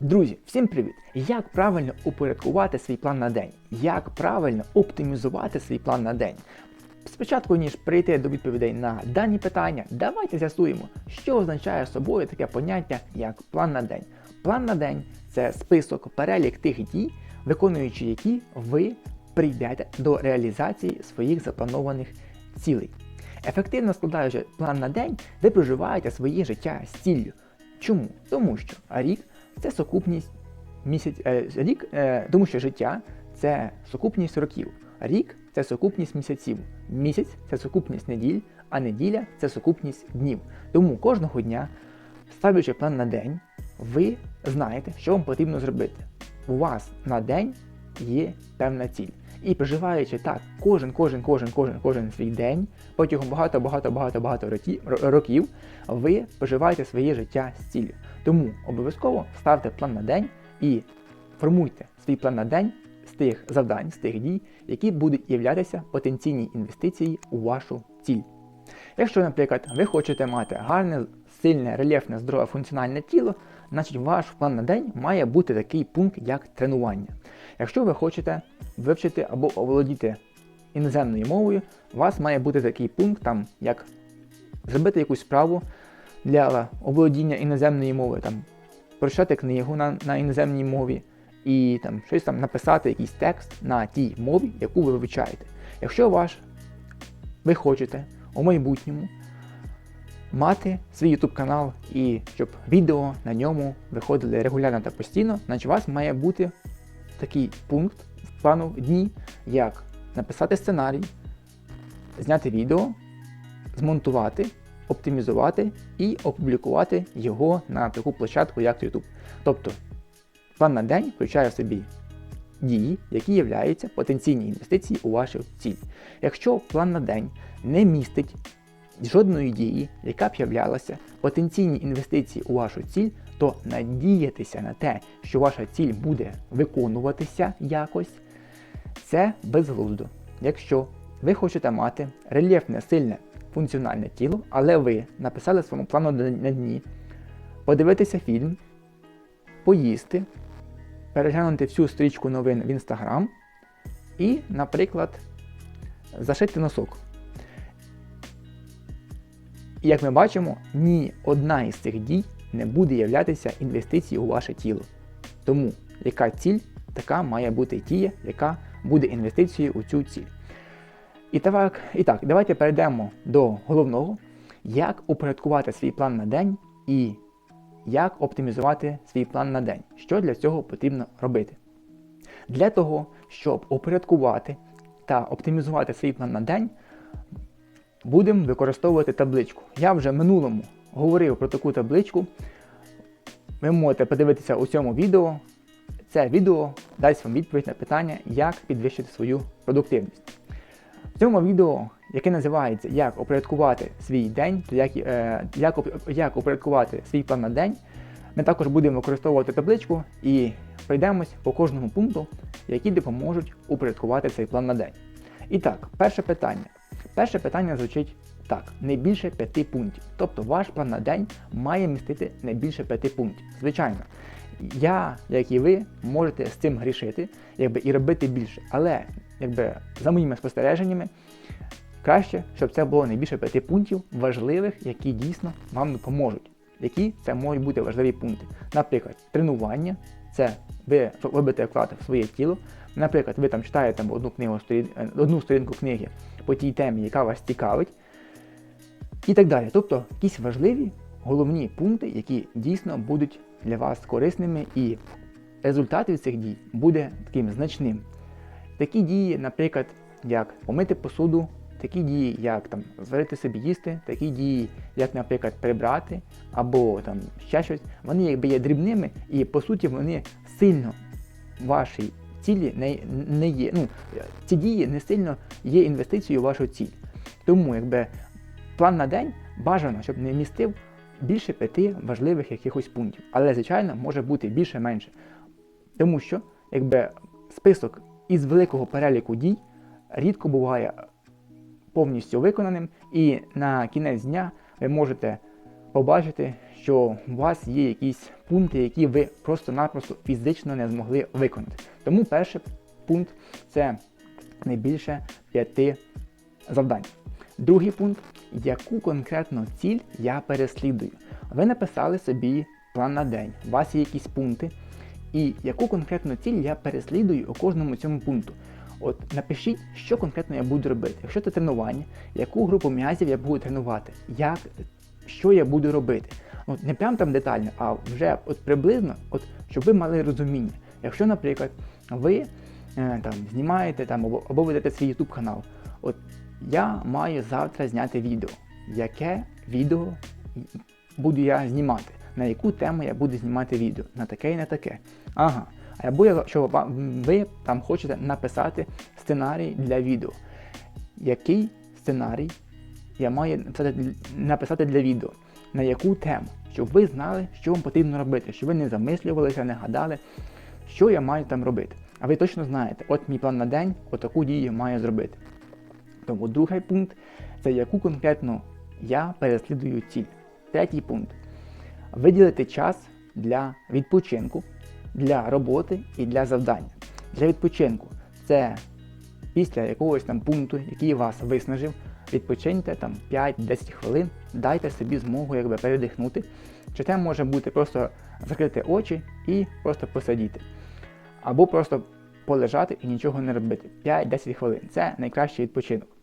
Друзі, всім привіт! Як правильно упорядкувати свій план на день? Як правильно оптимізувати свій план на день? Спочатку, ніж прийти до відповідей на дані питання, давайте з'ясуємо, що означає собою таке поняття як план на день. План на день це список, перелік тих дій, виконуючи які ви прийдете до реалізації своїх запланованих цілей. Ефективно складаючи план на день, ви проживаєте своє життя з ціллю. Чому? Тому що рік це сукупність місяць е, рік, е, тому що життя це сукупність років. Рік це сукупність місяців. Місяць це сукупність неділь, а неділя це сукупність днів. Тому кожного дня, ставлячи план на день, ви знаєте, що вам потрібно зробити. У вас на день є певна ціль. І проживаючи так кожен, кожен, кожен, кожен, кожен свій день, протягом багато, багато, багато, багато років, ви проживаєте своє життя з ціллю. Тому обов'язково ставте план на день і формуйте свій план на день з тих завдань, з тих дій, які будуть являтися потенційні інвестиції у вашу ціль. Якщо, наприклад, ви хочете мати гарне, сильне, рельєфне, здорове функціональне тіло, значить ваш план на день має бути такий пункт, як тренування. Якщо ви хочете вивчити або оволодіти іноземною мовою, у вас має бути такий пункт, там, як зробити якусь справу для оволодіння іноземної мови, там, прочитати книгу на, на іноземній мові і там, щось там написати, якийсь текст на тій мові, яку ви вивчаєте. Якщо ваш, ви хочете у майбутньому мати свій YouTube канал і щоб відео на ньому виходили регулярно та постійно, значить у вас має бути такий пункт в плану дні, як написати сценарій, зняти відео, змонтувати, оптимізувати і опублікувати його на таку площадку, як YouTube. Тобто план на день включає в собі дії, які являються потенційні інвестиції у вашу ціль. Якщо план на день не містить жодної дії, яка б являлася потенційні інвестиції у вашу ціль, то надіятися на те, що ваша ціль буде виконуватися якось, це безглуздо. Якщо ви хочете мати рельєфне, сильне, функціональне тіло, але ви написали своєму плану на дні подивитися фільм, поїсти, переглянути всю стрічку новин в Instagram і, наприклад, зашити носок. І як ми бачимо, ні одна із цих дій не буде являтися інвестицією у ваше тіло. Тому яка ціль, така має бути дія, яка буде інвестицією у цю ціль. І так, і так, давайте перейдемо до головного, як упорядкувати свій план на день і як оптимізувати свій план на день. Що для цього потрібно робити? Для того, щоб упорядкувати та оптимізувати свій план на день, будемо використовувати табличку. Я вже в минулому говорив про таку табличку. Ви можете подивитися у цьому відео. Це відео дасть вам відповідь на питання, як підвищити свою продуктивність. В цьому відео, яке називається Як упорядкувати свій день, то як, е, як, як упорядкувати свій план на день, ми також будемо використовувати табличку і пройдемось по кожному пункту, які допоможуть упорядкувати цей план на день. І так, перше питання. Перше питання звучить так: не більше п'яти пунктів. Тобто ваш план на день має містити не більше п'яти пунктів. Звичайно, я, як і ви, можете з цим грішити, якби і робити більше. Але якби за моїми спостереженнями, краще, щоб це було не більше п'яти пунктів важливих, які дійсно вам допоможуть. Які це можуть бути важливі пункти. Наприклад, тренування це ви робите вклад в своє тіло. Наприклад, ви там читаєте одну книгу, одну сторінку книги по тій темі, яка вас цікавить, і так далі. Тобто якісь важливі головні пункти, які дійсно будуть для вас корисними, і результат від цих дій буде таким значним. Такі дії, наприклад, як помити посуду, такі дії, як там зварити собі їсти, такі дії, як, наприклад, прибрати або там ще щось, вони якби є дрібними і по суті вони сильно вашій цілі не, не є. Ну, ці дії не сильно є інвестицією у вашу ціль. Тому якби план на день бажано, щоб не містив більше п'яти важливих якихось пунктів. Але, звичайно, може бути більше-менше. Тому що якби список із великого переліку дій рідко буває повністю виконаним, і на кінець дня ви можете побачите, що у вас є якісь пункти, які ви просто-напросто фізично не змогли виконати. Тому перший пункт це не більше п'яти завдань. Другий пункт, яку конкретну ціль я переслідую. Ви написали собі план на день, у вас є якісь пункти, і яку конкретну ціль я переслідую у кожному цьому пункту. От напишіть, що конкретно я буду робити. Якщо це тренування, яку групу м'язів я буду тренувати, як, що я буду робити. От не прям там детально, а вже от приблизно, от щоб ви мали розуміння. Якщо, наприклад, ви е, там знімаєте там або, або ведете свій YouTube канал, от я маю завтра зняти відео. Яке відео буду я знімати? На яку тему я буду знімати відео? На таке і на таке. Ага. Або якщо ви там хочете написати сценарій для відео. Який сценарій я маю написати, для- відео? На яку тему? Щоб ви знали, що вам потрібно робити, щоб ви не замислювалися, не гадали, що я маю там робити. А ви точно знаєте, от мій план на день, отаку дію маю зробити. Тому другий пункт це яку конкретно я переслідую ціль. Третій пункт виділити час для відпочинку, для роботи і для завдання. Для відпочинку це після якогось там пункту, який вас виснажив, відпочиньте там 5-10 хвилин, дайте собі змогу якби передихнути. Чи це може бути просто закрити очі і просто посидіти. Або просто полежати і нічого не робити. 5-10 хвилин. Це найкращий відпочинок.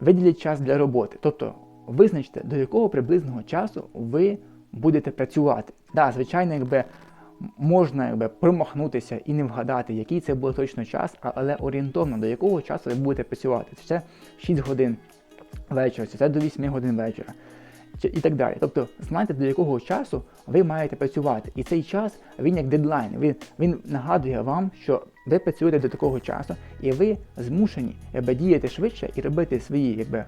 Виділіть час для роботи. Тобто визначте, до якого приблизного часу ви будете працювати. Да, звичайно, якби можна якби, промахнутися і не вгадати, який це буде точно час, але орієнтовно до якого часу ви будете працювати. Це 6 годин вечора, це до 8 годин вечора. Чи- І так далі. Тобто, знайте, до якого часу ви маєте працювати. І цей час він як дедлайн. Він, він нагадує вам, що ви працюєте до такого часу, і ви змушені якби, діяти швидше і робити свої якби,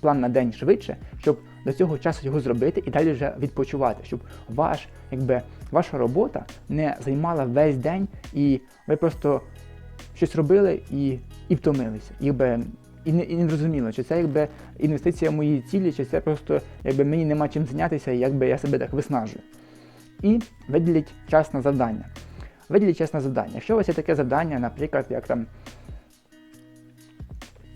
план на день швидше, щоб до цього часу його зробити і далі вже відпочивати, щоб ваш, якби, ваша робота не займала весь день, і ви просто щось робили і, і втомилися. Якби, і не, і не зрозуміло, чи це якби інвестиція в мої цілі, чи це просто якби мені нема чим зайнятися, і якби я себе так виснажую. І виділіть час на завдання. Виділіть час на завдання. Якщо у вас є таке завдання, наприклад, як там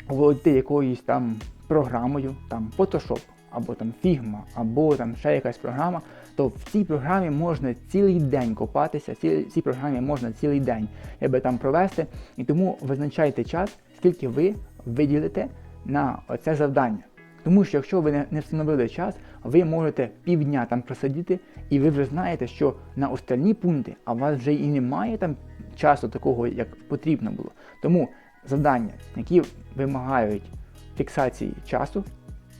володіти якоюсь там програмою, там Photoshop, або там Figma, або там ще якась програма, то в цій програмі можна цілий день копатися, в цій програмі можна цілий день якби там провести. І тому визначайте час, скільки ви виділите на це завдання. Тому що якщо ви не, встановили час, ви можете півдня там просидіти, і ви вже знаєте, що на остальні пункти, а у вас вже і немає там часу такого, як потрібно було. Тому завдання, які вимагають фіксації часу,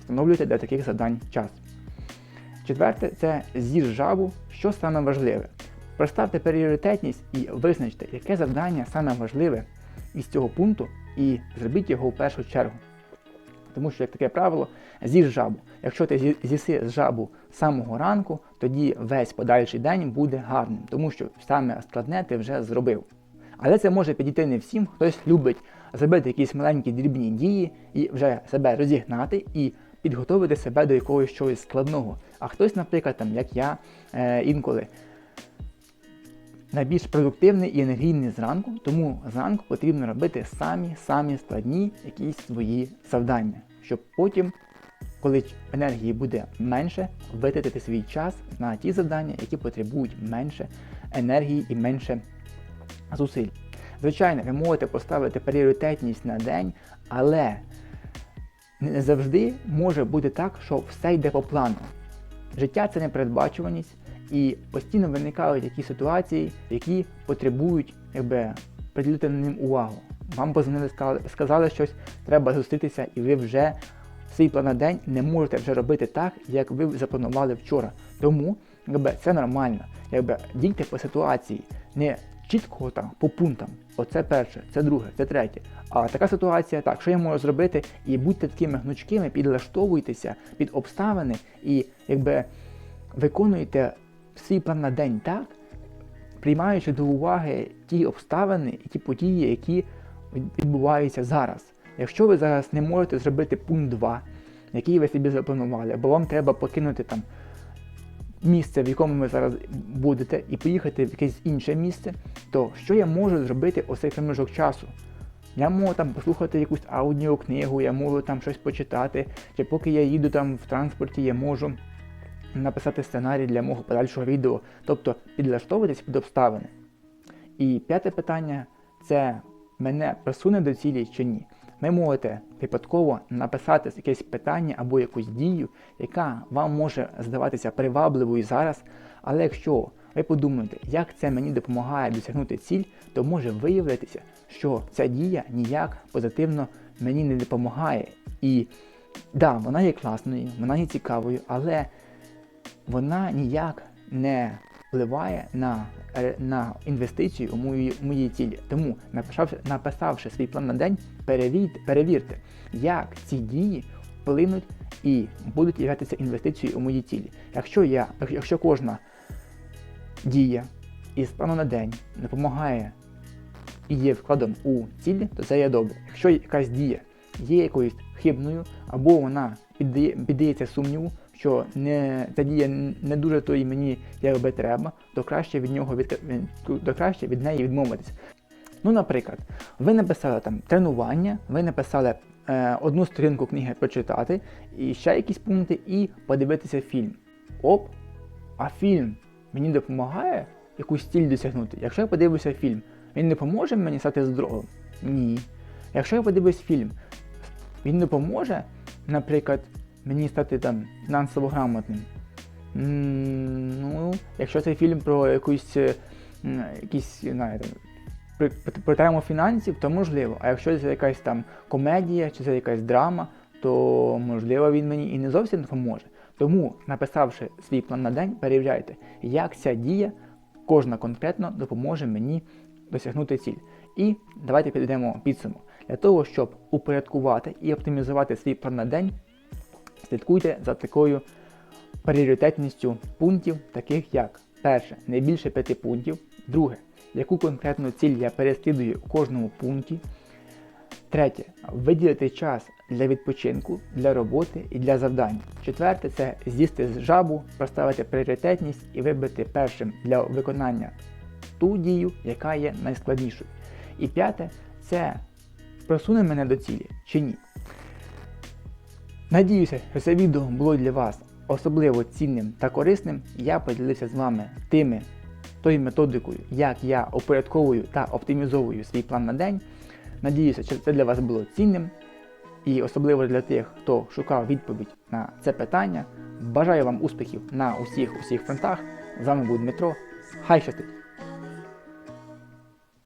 встановлюйте для таких завдань час. Четверте це з'їж жабу, що саме важливе. Проставте пріоритетність і визначте, яке завдання саме важливе із цього пункту, і зробіть його в першу чергу. Тому що як таке правило, з'їж жабу. Якщо ти з'ї- з'їси жабу з самого ранку, тоді весь подальший день буде гарним, тому що саме складне ти вже зробив. Але це може підійти не всім, хтось любить зробити якісь маленькі дрібні дії і вже себе розігнати і підготовити себе до якогось чогось складного. А хтось, наприклад, там, як я е, інколи найбільш продуктивний і енергійний зранку, тому зранку потрібно робити самі-самі складні якісь свої завдання, щоб потім, коли енергії буде менше, витратити свій час на ті завдання, які потребують менше енергії і менше зусиль. Звичайно, ви можете поставити пріоритетність на день, але не завжди може бути так, що все йде по плану. Життя це непередбачуваність, і постійно виникають якісь ситуації, які потребують якби, приділити на ним увагу. Вам позвонили, сказали, щось, треба зустрітися, і ви вже свій план на день не можете вже робити так, як ви запланували вчора. Тому якби, це нормально. Якби, дійте по ситуації, не чітко там по пунктам. Оце перше, це друге, це третє. А така ситуація, так, що я можу зробити? І будьте такими гнучкими, підлаштовуйтеся під обставини і якби виконуєте свій план на день так, приймаючи до уваги ті обставини і ті події, які відбуваються зараз. Якщо ви зараз не можете зробити пункт 2, який ви собі запланували, або вам треба покинути там місце, в якому ви зараз будете, і поїхати в якесь інше місце, то що я можу зробити у цей проміжок часу? Я можу там послухати якусь аудіокнигу, я можу там щось почитати, чи поки я їду там в транспорті, я можу написати сценарій для мого подальшого відео, тобто підлаштовуватись під обставини. І п'яте питання це мене просуне до цілі чи ні. Ви можете випадково написати якесь питання або якусь дію, яка вам може здаватися привабливою зараз, але якщо ви подумаєте, як це мені допомагає досягнути ціль, то може виявитися, що ця дія ніяк позитивно мені не допомагає. І да, вона є класною, вона є цікавою, але вона ніяк не впливає на, е, на інвестицію у мої, мої цілі. Тому, написавши, написавши свій план на день, перевірте, перевірте, як ці дії вплинуть і будуть являтися інвестицією у мої цілі. Якщо я, якщо кожна дія із плану на день допомагає і є вкладом у цілі, то це є добре. Якщо якась дія є якоюсь хибною, або вона піддає, піддається сумніву, що не, ця дія не дуже то і мені якби треба, то краще від нього від, то краще від неї відмовитися. Ну, наприклад, ви написали там тренування, ви написали е, одну сторінку книги прочитати, і ще якісь пункти, і подивитися фільм. Оп, а фільм мені допомагає якусь ціль досягнути. Якщо я подивлюся фільм, він не поможе мені стати здоровим? Ні. Якщо я подивлюсь фільм, він допоможе, наприклад, мені стати там фінансово грамотним. Ну, якщо цей фільм про якусь е, якісь, знаєте, про, тему фінансів, то можливо. А якщо це якась там комедія чи це якась драма, то можливо він мені і не зовсім допоможе. Тому, написавши свій план на день, перевіряйте, як ця дія кожна конкретно допоможе мені досягнути ціль. І давайте підведемо підсумок. Для того, щоб упорядкувати і оптимізувати свій план на день, слідкуйте за такою пріоритетністю пунктів, таких як перше, не більше п'яти пунктів, друге, яку конкретну ціль я переслідую у кожному пункті. Третє. Виділити час для відпочинку, для роботи і для завдань. Четверте це з'їсти з жабу, поставити пріоритетність і вибрати першим для виконання ту дію, яка є найскладнішою. І п'яте це просуне мене до цілі чи ні. Надіюся, що це відео було для вас особливо цінним та корисним. Я поділився з вами тими тою методикою, як я упорядковую та оптимізовую свій план на день. Надіюся, що це для вас було цінним і особливо для тих, хто шукав відповідь на це питання. Бажаю вам успіхів на усіх усіх фронтах. З вами був Дмитро. Хай щастить!